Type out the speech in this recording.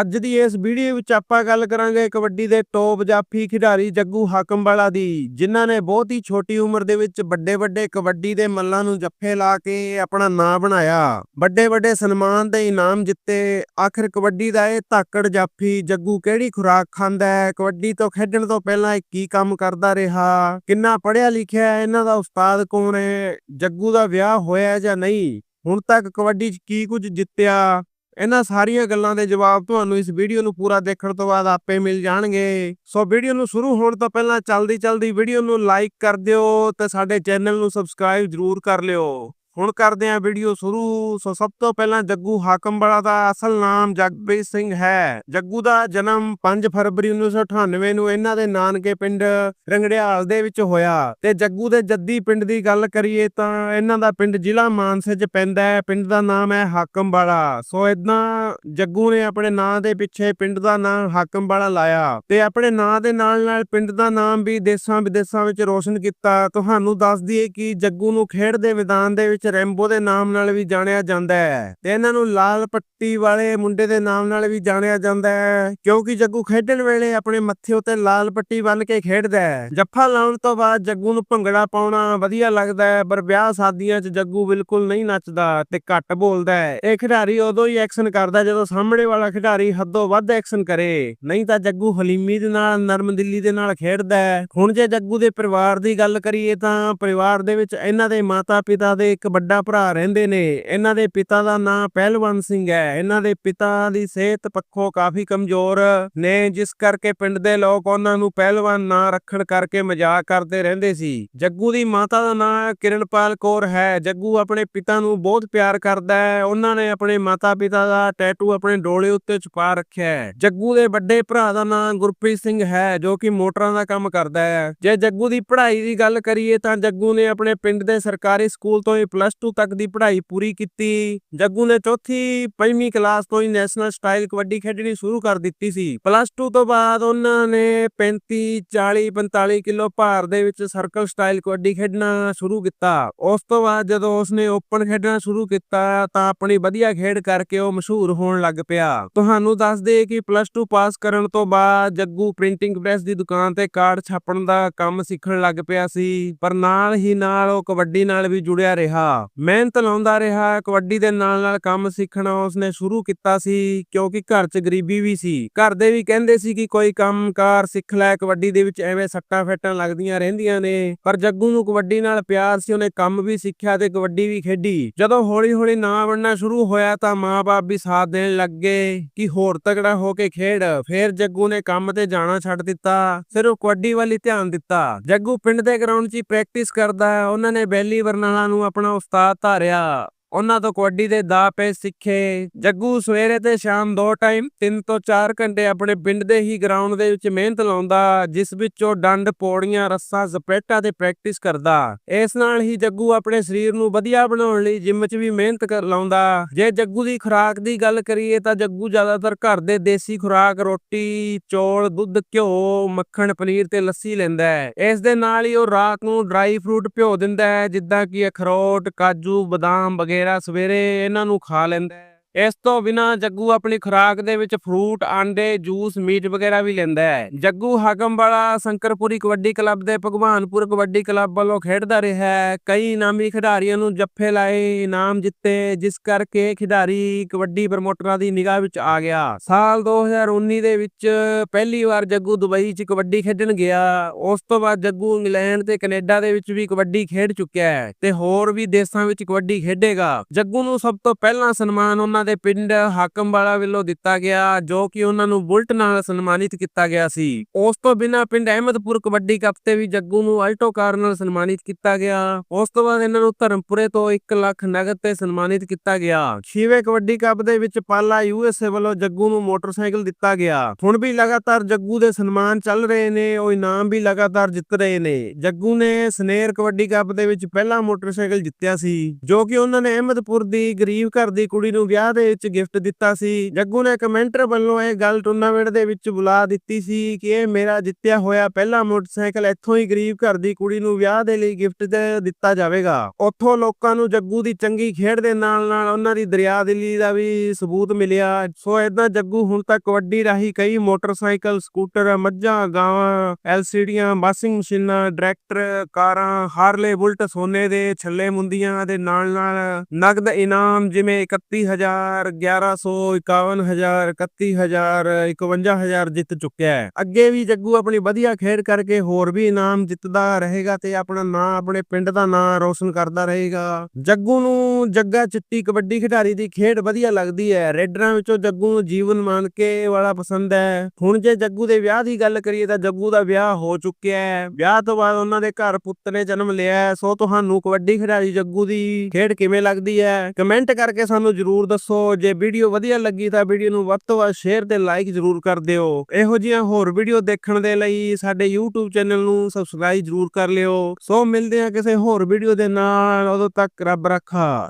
ਅੱਜ ਦੀ ਇਸ ਵੀਡੀਓ ਵਿੱਚ ਆਪਾਂ ਗੱਲ ਕਰਾਂਗੇ ਕਬੱਡੀ ਦੇ ਟੌਪ ਜਾਫੀ ਖਿਡਾਰੀ ਜੱਗੂ ਹਾਕਮਵਾਲਾ ਦੀ, ਜਿਨ੍ਹਾਂ ਨੇ ਬਹੁਤ ਹੀ ਛੋਟੀ ਉਮਰ ਦੇ ਵਿੱਚ ਵੱਡੇ ਵੱਡੇ ਕਬੱਡੀ ਦੇ ਮੱਲਾਂ ਨੂੰ ਜੱਫੇ ਲਾ ਕੇ ਆਪਣਾ ਨਾਂ ਬਣਾਇਆ। ਵੱਡੇ ਵੱਡੇ ਸਨਮਾਨ ਦੇ ਇਨਾਮ ਜਿੱਤੇ ਆਖਿਰ ਕਬੱਡੀ ਦਾ ਇਹ ਧਾਕੜ ਜਾਫੀ ਜੱਗੂ ਕਿਹੜੀ ਖੁਰਾਕ ਖਾਂਦਾ ਹੈ? ਕਬੱਡੀ ਤੋਂ ਖੇਡਣ ਤੋਂ ਪਹਿਲਾਂ ਇਹ ਕੀ ਕੰਮ ਕਰਦਾ ਰਿਹਾ? ਕਿੰਨਾ ਪੜ੍ਹਿਆ ਲਿਖਿਆ ਹੈ? ਇਹਨਾਂ ਦਾ ਉਸਤਾਦ ਕੌਣ ਹੈ? ਜੱਗੂ ਦਾ ਵਿਆਹ ਹੋਇਆ ਜਾਂ ਨਹੀਂ? ਹੁਣ ਤੱਕ ਕਬੱਡੀ 'ਚ ਕੀ ਕੁਝ ਜਿੱਤਿਆ? ਇਹਨਾਂ ਸਾਰੀਆਂ ਗੱਲਾਂ ਦੇ ਜਵਾਬ ਤੁਹਾਨੂੰ ਇਸ ਵੀਡੀਓ ਨੂੰ ਪੂਰਾ ਦੇਖਣ ਤੋਂ ਬਾਅਦ ਆਪੇ ਮਿਲ ਜਾਣਗੇ। ਸੋ ਵੀਡੀਓ ਨੂੰ ਸ਼ੁਰੂ ਹੋਣ ਤੋਂ ਪਹਿਲਾਂ ਚਲਦੀ ਚਲਦੀ ਵੀਡੀਓ ਨੂੰ ਲਾਈਕ ਕਰ ਦਿਓ ਤੇ ਸਾਡੇ ਚੈਨਲ ਨੂੰ ਸਬਸਕ੍ਰਾਈਬ ਜ਼ਰੂਰ ਕਰ ਲਿਓ। ਹੁਣ ਕਰਦੇ ਹਾਂ ਵੀਡੀਓ ਸ਼ੁਰੂ। ਸੋ ਸਭ ਤੋਂ ਪਹਿਲਾਂ ਜੱਗੂ ਹਾਕਮ ਹਾਕਮਵਾਲਾ ਦਾ ਅਸਲ ਨਾਮ ਜਗਪ੍ਰੀਤ ਸਿੰਘ ਹੈ। ਜੱਗੂ ਦਾ ਜਨਮ 5 ਫਰਵਰੀ 1998 ਨੂੰ ਇਹਨਾਂ ਦੇ ਨਾਨਕੇ ਪਿੰਡ ਰੰਗੜਿਆਲ ਦੇ ਵਿੱਚ ਹੋਇਆ। ਤੇ ਜੱਗੂ ਦੇ ਜੱਦੀ ਪਿੰਡ ਦੀ ਗੱਲ ਕਰੀਏ ਤਾਂ ਇਹਨਾਂ ਦਾ ਪਿੰਡ ਜ਼ਿਲ੍ਹਾ ਮਾਨਸੇ 'ਚ ਪੈਂਦਾ ਹੈ। ਪਿੰਡ ਦਾ ਨਾਮ ਹੈ ਹਾਕਮ ਹਾਕਮਵਾਲਾ। ਸੋ ਇਦਾਂ ਜੱਗੂ ਨੇ ਆਪਣੇ ਨਾਂ ਦੇ ਪਿੱਛੇ ਪਿੰਡ ਦਾ ਨਾਮ ਹਾਕਮਵਾਲਾ ਲਾਇਆ। ਤੇ ਆਪਣੇ ਨਾਂ ਦੇ ਨਾਲ ਨਾਲ ਪਿੰਡ ਦਾ ਨਾਮ ਵੀ ਦੇਸ਼ਾਂ ਵਿਦੇਸ਼ਾਂ ਵਿੱਚ ਰੋਸ਼ਨ ਕੀਤਾ। ਤੁਹਾਨੂੰ ਦੱਸ ਦਈਏ ਕਿ ਜੱਗੂ ਨੂੰ ਖੇਡ ਦੇ ਮੈਦਾਨ ਦੇ ਵਿੱਚ ਰੈਂਬੋ ਦੇ ਨਾਮ ਨਾਲ ਵੀ ਜਾਣਿਆ ਜਾਂਦਾ ਹੈ ਤੇ ਇਹਨਾਂ ਨੂੰ ਲਾਲ ਪੱਟੀ ਵਾਲੇ ਮੁੰਡੇ ਦੇ ਨਾਮ ਨਾਲ ਵੀ ਜਾਣਿਆ ਜਾਂਦਾ ਹੈ, ਕਿਉਂਕਿ ਜੱਗੂ ਖੇਡਣ ਵੇਲੇ ਆਪਣੇ ਮੱਥੇ ਉੱਤੇ ਲਾਲ ਪੱਟੀ ਬੰਨ੍ਹ ਕੇ ਖੇਡਦਾ ਹੈ। ਜੱਫਾ ਲਾਉਣ ਤੋਂ ਬਾਅਦ ਜੱਗੂ ਨੂੰ ਭੰਗੜਾ ਪਾਉਣਾ ਵਧੀਆ ਲੱਗਦਾ ਹੈ, ਪਰ ਵਿਆਹ ਸ਼ਾਦੀਆਂ 'ਚ ਜੱਗੂ ਬਿਲਕੁਲ ਨਹੀਂ ਨੱਚਦਾ ਤੇ ਘੱਟ ਬੋਲਦਾ ਹੈ। ਇਹ ਖਿਡਾਰੀ ਉਦੋਂ ਹੀ ਐਕਸ਼ਨ ਕਰਦਾ ਜਦੋਂ ਸਾਹਮਣੇ ਵਾਲਾ ਖਿਡਾਰੀ ਹੱਦੋਂ ਵੱਧ ਐਕਸ਼ਨ ਕਰੇ। ਨਹੀਂ ਤਾਂ ਜੱਗੂ ਹਲੀਮੀ ਦੇ ਨਾਲ, ਨਰਮ ਦਿੱਲੀ ਦੇ ਨਾਲ ਖੇਡਦਾ ਹੈ। ਹੁਣ ਜੇ ਜੱਗੂ ਦੇ ਪਰਿਵਾਰ ਦੀ ਗੱਲ ਕਰੀਏ ਤਾਂ ਪਰਿਵਾਰ ਦੇ ਵਿੱਚ ਇਹਨਾਂ ਦੇ ਮਾਤਾ-ਪਿਤਾ ਦੇ ਇੱਕ ਵੱਡਾ ਭਰਾ ਰਹਿੰਦੇ ਨੇ, ਇਹਨਾਂ ਦੇ ਪਿਤਾ ਦਾ ਨਾਂ ਪਹਿਲਵਾਨ ਸਿੰਘ ਹੈ। ਇਹਨਾਂ ਦੇ ਪਿਤਾ ਦੀ ਸਿਹਤ ਪੱਖੋਂ ਕਾਫੀ ਕਮਜ਼ੋਰ ਨੇ, ਜਿਸ ਕਰਕੇ ਪਿੰਡ ਦੇ ਲੋਕ ਉਹਨਾਂ ਨੂੰ ਪਹਿਲਵਾਨ ਨਾਂ ਰੱਖਣ ਕਰਕੇ ਮਜ਼ਾਕ ਕਰਦੇ ਰਹਿੰਦੇ ਸੀ। ਜੱਗੂ ਦੀ ਮਾਤਾ ਦਾ ਨਾਂ ਕਿਰਨਪਾਲ ਕੌਰ ਹੈ। ਜੱਗੂ ਆਪਣੇ ਪਿਤਾ ਨੂੰ ਬਹੁਤ ਪਿਆਰ ਕਰਦਾ ਹੈ। ਉਹਨਾਂ ਨੇ ਆਪਣੇ ਮਾਤਾ-ਪਿਤਾ ਦਾ ਟੈਟੂ ਆਪਣੇ ਡੋਲੇ ਉੱਤੇ ਛੁਪਾ ਰੱਖਿਆ ਹੈ। ਜੱਗੂ ਦੇ ਵੱਡੇ ਭਰਾ ਦਾ ਨਾਂ ਗੁਰਪ੍ਰੀਤ ਸਿੰਘ ਹੈ, ਜੋ ਕਿ ਮੋਟਰਾਂ ਦਾ ਕੰਮ ਕਰਦਾ ਹੈ। ਜੇ ਜੱਗੂ ਦੀ ਪੜ੍ਹਾਈ ਦੀ ਗੱਲ ਕਰੀਏ ਤਾਂ ਜੱਗੂ ਨੇ ਆਪਣੇ ਪਿੰਡ ਦੇ ਸਰਕਾਰੀ ਸਕੂਲ ਤੋਂ ਹੀ ਪਲੱਸ 2 ਤੱਕ ਦੀ ਪੜ੍ਹਾਈ ਪੂਰੀ ਕੀਤੀ। ਜੱਗੂ ਨੇ ਚੌਥੀ, ਪੰਜਵੀਂ ਕਲਾਸ ਤੋਂ ਹੀ ਨੈਸ਼ਨਲ ਸਟਾਈਲ ਕਬੱਡੀ ਖੇਡਣੀ ਸ਼ੁਰੂ ਕਰ ਦਿੱਤੀ ਸੀ। ਪਲੱਸ 2 ਤੋਂ ਬਾਅਦ ਉਹਨਾਂ ਨੇ 35 40 45 ਕਿਲੋ ਭਾਰ ਦੇ ਵਿੱਚ ਸਰਕਲ ਸਟਾਈਲ ਕਬੱਡੀ ਖੇਡਣਾ ਸ਼ੁਰੂ ਕੀਤਾ। ਉਸ ਤੋਂ ਬਾਅਦ ਜਦੋਂ ਉਸਨੇ ਓਪਨ ਖੇਡਣਾ ਸ਼ੁਰੂ ਕੀਤਾ, ਤਾਂ ਆਪਣੀ ਵਧੀਆ ਖੇਡ ਕਰਕੇ ਉਹ ਮਸ਼ਹੂਰ ਹੋਣ ਲੱਗ ਪਿਆ। ਤੁਹਾਨੂੰ ਦੱਸ ਦੇ ਕਿ ਪਲੱਸ 2 ਪਾਸ ਕਰਨ ਤੋਂ ਬਾਅਦ ਜੱਗੂ ਪ੍ਰਿੰਟਿੰਗ ਪ੍ਰੈਸ ਦੀ ਦੁਕਾਨ ਤੇ ਕਾਰਡ ਛਾਪਣ ਦਾ ਕੰਮ ਸਿੱਖਣ ਲੱਗ ਪਿਆ ਸੀ। ਪਰ ਨਾਲ ਹੀ ਨਾਲ ਉਹ ਕਬੱਡੀ ਨਾਲ ਵੀ ਜੁੜਿਆ ਰਿਹਾ। ਮਿਹਨਤ ਲਾਉਂਦਾ ਰਿਹਾ, ਕਬੱਡੀ ਦੇ ਨਾਲ ਨਾਲ ਕੰਮ ਸਿੱਖਣਾ ਉਸਨੇ ਸ਼ੁਰੂ ਕੀਤਾ ਸੀ, ਕਿਉਂਕਿ ਘਰ 'ਚ ਗਰੀਬੀ ਵੀ ਸੀ। ਘਰ ਦੇ ਵੀ ਕਹਿੰਦੇ ਸੀ ਕਿ ਕੋਈ ਕੰਮਕਾਰ ਸਿੱਖ ਲੈ, ਕਬੱਡੀ ਦੇ ਵਿੱਚ ਐਵੇਂ ਸੱਟਾਂ ਫੇਟਾਂ ਲੱਗਦੀਆਂ ਰਹਿੰਦੀਆਂ ਨੇ। ਪਰ ਜੱਗੂ ਨੂੰ ਕਬੱਡੀ ਨਾਲ ਪਿਆਰ ਸੀ, ਉਹਨੇ ਕੰਮ ਵੀ ਸਿੱਖਿਆ ਤੇ ਕਬੱਡੀ ਵੀ ਖੇਡੀ। ਜਦੋਂ ਹੌਲੀ-ਹੌਲੀ ਨਾਂ ਬਣਨਾ ਸ਼ੁਰੂ ਹੋਇਆ ਤਾਂ ਮਾਪੇ ਵੀ ਸਾਥ ਦੇਣ ਲੱਗੇ ਕਿ ਹੋਰ ਤਗੜਾ ਹੋ ਕੇ ਖੇਡ। ਫਿਰ ਜੱਗੂ ਨੇ ਕੰਮ ਤੇ ਜਾਣਾ ਛੱਡ ਦਿੱਤਾ, ਫਿਰ ਉਹ ਕਬੱਡੀ ਵੱਲ ਧਿਆਨ ਦਿੱਤਾ। ਜੱਗੂ ਪਿੰਡ ਦੇ ਗਰਾਊਂਡ 'ਚ ਪ੍ਰੈਕਟਿਸ ਕਰਦਾ ਉਹਨਾਂ ਨੇ ਬੈਲੀ ਬਰਨਾਲਾ ਨੂੰ ਆਪਣਾ ਉਸਤਾਦ ਧਾਰਿਆ ਉਹਨਾਂ ਤੋਂ ਕਬੱਡੀ ਦੇ ਦਾ ਪੇ ਸਿੱਖੇ। ਜੱਗੂ ਸਵੇਰੇ ਤੇ ਸ਼ਾਮ ਦੋ ਟਾਈਮ 3 ਤੋਂ 4 ਘੰਟੇ ਆਪਣੇ ਪਿੰਡ ਦੇ ਹੀ ਗਰਾਊਂਡ ਦੇ ਵਿੱਚ ਮਿਹਨਤ ਲਾਉਂਦਾ, ਜਿਸ ਵਿੱਚ ਉਹ ਡੰਡ, ਪੌੜੀਆਂ, ਰੱਸਾਂ ਜ਼ਪੇਟਾ ਤੇ ਪ੍ਰੈਕਟਿਸ ਕਰਦਾ। ਇਸ ਨਾਲ ਹੀ ਜੱਗੂ ਆਪਣੇ ਸਰੀਰ ਨੂੰ ਵਧੀਆ ਬਣਾਉਣ ਲਈ ਜਿਮ 'ਚ ਵੀ ਮਿਹਨਤ ਕਰ ਲਾਉਂਦਾ। ਜੇ ਜੱਗੂ ਦੀ ਖੁਰਾਕ ਦੀ ਗੱਲ ਕਰੀਏ ਤਾਂ ਜੱਗੂ ਜ਼ਿਆਦਾਤਰ ਘਰ ਦੇ ਦੇਸੀ ਖੁਰਾਕ, ਰੋਟੀ, ਚੌਲ, ਦੁੱਧ, ਘਿਓ, ਮੱਖਣ, ਪਨੀਰ ਤੇ ਲੱਸੀ ਲੈਂਦਾ ਹੈ। ਇਸ ਦੇ ਨਾਲ ਹੀ ਉਹ ਰਾਤ ਨੂੰ ਡਰਾਈ ਫਰੂਟ ਭਿਓ ਦਿੰਦਾ ਹੈ, ਜਿੱਦਾਂ ਕਿ ਅਖਰੋਟ, ਕਾਜੂ, ਬਦਾਮ ਵਗੈਰਾ। ਸਵੇਰੇ ਇਹਨਾਂ ਨੂੰ ਖਾ ਲੈਂਦਾ ਇਸ ਤੋਂ ਬਿਨਾ ਜੱਗੂ ਆਪਣੀ ਖੁਰਾਕ ਦੇ ਵਿੱਚ ਫਰੂਟ ਆਂਡੇ ਜੂਸ ਮੀਟ ਵਗੈਰਾ ਵੀ ਲੈਂਦਾ ਹੈ। ਜੱਗੂ ਹਾਕਮਵਾਲਾ ਸ਼ੰਕਰਪੁਰੀ ਕਬੱਡੀ ਕਲੱਬ ਦੇ ਭਗਵਾਨਪੁਰ ਕਬੱਡੀ ਕਲੱਬ ਵੱਲੋਂ ਖੇਡਦਾ ਰਿਹਾ ਹੈ। ਕਈ ਇਨਾਮੀ ਖਿਡਾਰੀਆਂ ਨੂੰ ਜੱਫੇ ਲਾਏ, ਇਨਾਮ ਜਿੱਤੇ, ਜਿਸ ਕਰਕੇ ਖਿਡਾਰੀ ਕਬੱਡੀ ਪ੍ਰਮੋਟਰਾਂ ਦੀ ਨਿਗਾਹ ਵਿੱਚ ਆ ਗਿਆ। ਸਾਲ 2019 ਦੇ ਵਿੱਚ ਪਹਿਲੀ ਵਾਰ ਜੱਗੂ ਦੁਬਈ 'ਚ ਕਬੱਡੀ ਖੇਡਣ ਗਿਆ। ਉਸ ਤੋਂ ਬਾਅਦ ਜੱਗੂ ਇੰਗਲੈਂਡ ਤੇ ਕੈਨੇਡਾ ਦੇ ਵਿੱਚ ਵੀ ਕਬੱਡੀ ਖੇਡ ਚੁੱਕਿਆ ਹੈ ਤੇ ਹੋਰ ਵੀ ਦੇਸ਼ਾਂ ਵਿੱਚ ਕਬੱਡੀ ਖੇਡੇਗਾ। ਜੱਗੂ ਨੂੰ ਸਭ ਤੋਂ ਪਹਿਲਾਂ ਸਨਮਾਨ ਉਹਨਾਂ ਦੇ ਪਿੰਡ ਹਾਕਮਵਾਲਾ ਵੱਲੋਂ ਦਿੱਤਾ ਗਿਆ, ਜੋ ਕਿ ਉਹਨਾਂ ਨੂੰ ਬੁਲਟ ਨਾਲ ਸਨਮਾਨਿਤ ਕੀਤਾ ਗਿਆ ਸੀ। ਉਸ ਤੋਂ ਬਿਨਾਂ ਪਿੰਡ ਅਹਿਮਦਪੁਰ ਕਬੱਡੀ ਕੱਪ ਤੇ ਵੀ ਜੱਗੂ ਨੂੰ ਆਲਟੋ ਕਾਰ ਨਾਲ ਸਨਮਾਨਿਤ ਕੀਤਾ ਗਿਆ। ਉਸ ਤੋਂ ਬਾਅਦ ਇਹਨਾਂ ਨੂੰ ਧਰਮਪੁਰੇ ਤੋਂ 1 ਲੱਖ ਨਗਦ ਤੇ ਸਨਮਾਨਿਤ ਕੀਤਾ ਗਿਆ। ਛੇਵੇਂ ਕਬੱਡੀ ਕੱਪ ਦੇ ਵਿੱਚ ਪਾਲਾ ਯੂਐਸਏ ਵੱਲੋਂ ਜੱਗੂ ਨੂੰ ਮੋਟਰਸਾਈਕਲ ਦਿੱਤਾ ਗਿਆ। ਹੁਣ ਵੀ ਲਗਾਤਾਰ ਜੱਗੂ ਦੇ ਸਨਮਾਨ ਚੱਲ ਰਹੇ ਨੇ, ਉਹ ਇਨਾਮ ਵੀ ਲਗਾਤਾਰ ਜਿੱਤ ਰਹੇ ਨੇ। ਜੱਗੂ ਨੇ ਸਨੇਰ ਕਬੱਡੀ ਕੱਪ ਦੇ ਵਿੱਚ ਪਹਿਲਾ ਮੋਟਰਸਾਈਕਲ ਜਿੱਤਿਆ ਸੀ, ਜੋ ਕਿ ਉਹਨਾਂ ਨੇ ਅਹਿਮਦਪੁਰ ਦੀ ਗਰੀਬ ਘਰ ਦੀ ਕੁੜੀ ਨੂੰ ਵਿਆਹ ਦੇ ਵਿੱਚ ਗਿਫਟ ਦਿੱਤਾ ਸੀ। ਜੱਗੂ ਨੇ ਕਮੈਂਟਰ ਵੱਲੋਂ ਇਹ ਗੱਲ ਟੂਰਨਾਮੈਂਟ ਦੇ ਵਿੱਚ ਬੁਲਾ ਦਿੱਤੀ ਸੀ ਕਿ ਇਹ ਮੇਰਾ ਜਿੱਤਿਆ ਹੋਇਆ ਪਹਿਲਾ ਮੋਟਰਸਾਈਕਲ ਇੱਥੋਂ ਹੀ ਗਰੀਬ ਘਰ ਦੀ ਕੁੜੀ ਨੂੰ ਵਿਆਹ ਦੇ ਲਈ ਗਿਫਟ ਦੇ ਦਿੱਤਾ ਜਾਵੇਗਾ। ਉੱਥੋਂ ਲੋਕਾਂ ਨੂੰ ਜੱਗੂ ਦੀ ਚੰਗੀ ਖੇਡ ਦੇ ਨਾਲ ਨਾਲ ਉਹਨਾਂ ਦੀ ਦਰਿਆਦਿਲੀ ਦਾ ਵੀ ਸਬੂਤ ਮਿਲਿਆ। ਸੋ ਇਦਾਂ ਜੱਗੂ ਹੁਣ ਤੱਕ ਕਬੱਡੀ ਰਾਹੀਂ ਕਈ ਮੋਟਰਸਾਈਕਲ, ਸਕੂਟਰ, ਮੱਝਾਂ, ਗਾਵਾਂ, ਐਲਸੀਡੀਆਂ, ਵਾਸ਼ਿੰਗ ਮਸ਼ੀਨਾਂ ਡਾਇਰੈਕਟਰ ਕਾਰਾਂ, ਹਾਰਲੇ ਬੁਲਟ, ਸੋਨੇ ਦੇ, ਛੱਲੇ ਮੁੰਦੀਆਂ ਦੇ ਨਾਲ ਨਾਲ ਨਗਦ ਇਨਾਮ ਜਿਵੇਂ 31000 1100 51000 31000 51000 ਜਿੱਤ ਚੁੱਕਿਆ ਹੈ। ਅੱਗੇ ਵੀ ਜੱਗੂ ਆਪਣੀ ਵਧੀਆ ਖੇਡ ਕਰਕੇ ਹੋਰ ਵੀ ਇਨਾਮ ਜਿੱਤਦਾ ਰਹੇਗਾ ਤੇ ਆਪਣਾ ਨਾਂ, ਆਪਣੇ ਪਿੰਡ ਦਾ ਨਾਂ ਰੋਸ਼ਨ ਕਰਦਾ ਰਹੇਗਾ। ਜੱਗੂ ਨੂੰ ਜੱਗਾ ਚਿੱਟੀ ਕਬੱਡੀ ਖਿਡਾਰੀ ਦੀ ਖੇਡ ਵਧੀਆ ਲੱਗਦੀ ਹੈ। ਰੇਡਰਾਂ ਵਿੱਚੋਂ ਜੱਗੂ ਨੂੰ ਜੀਵਨ ਮੰਨ ਕੇ ਵਾਲਾ ਪਸੰਦ ਹੈ। ਹੁਣ ਜੇ ਜੱਗੂ ਦੇ ਵਿਆਹ ਦੀ ਗੱਲ ਕਰੀਏ ਤਾਂ ਜੱਗੂ ਦਾ ਵਿਆਹ ਹੋ ਚੁੱਕਿਆ ਹੈ। ਵਿਆਹ ਤੋਂ ਬਾਅਦ ਉਹਨਾਂ ਦੇ ਘਰ ਪੁੱਤ ਨੇ ਜਨਮ ਲਿਆ ਹੈ। ਸੋ ਤੁਹਾਨੂੰ ਕਬੱਡੀ ਖਿਡਾਰੀ ਜੱਗੂ ਦੀ ਖੇਡ ਕਿਵੇਂ ਲੱਗਦੀ ਹੈ? ਕਮੈਂਟ ਕਰਕੇ ਸਾਨੂੰ ਜਰੂਰ ਦੱਸੋ। ਜੇ ਵੀਡੀਓ ਵਧੀਆ ਲੱਗੀ ਤਾਂ ਵੀਡੀਓ ਨੂੰ ਵੱਧ ਤੋਂ ਵੱਧ ਸ਼ੇਅਰ ਤੇ ਲਾਈਕ ਜਰੂਰ ਕਰ ਦਿਓ। ਇਹੋ ਜਿਹੀਆਂ ਹੋਰ ਵੀਡੀਓ ਦੇਖਣ ਦੇ ਲਈ ਸਾਡੇ YouTube ਚੈਨਲ ਨੂੰ ਸਬਸਕ੍ਰਾਈਬ ਜਰੂਰ ਕਰ ਲਿਓ। ਸੋ ਮਿਲਦੇ ਹਾਂ ਕਿਸੇ ਹੋਰ ਵੀਡੀਓ ਦੇ ਨਾਲ। ਉਦੋਂ ਤੱਕ ਰੱਬ ਰੱਖਾ।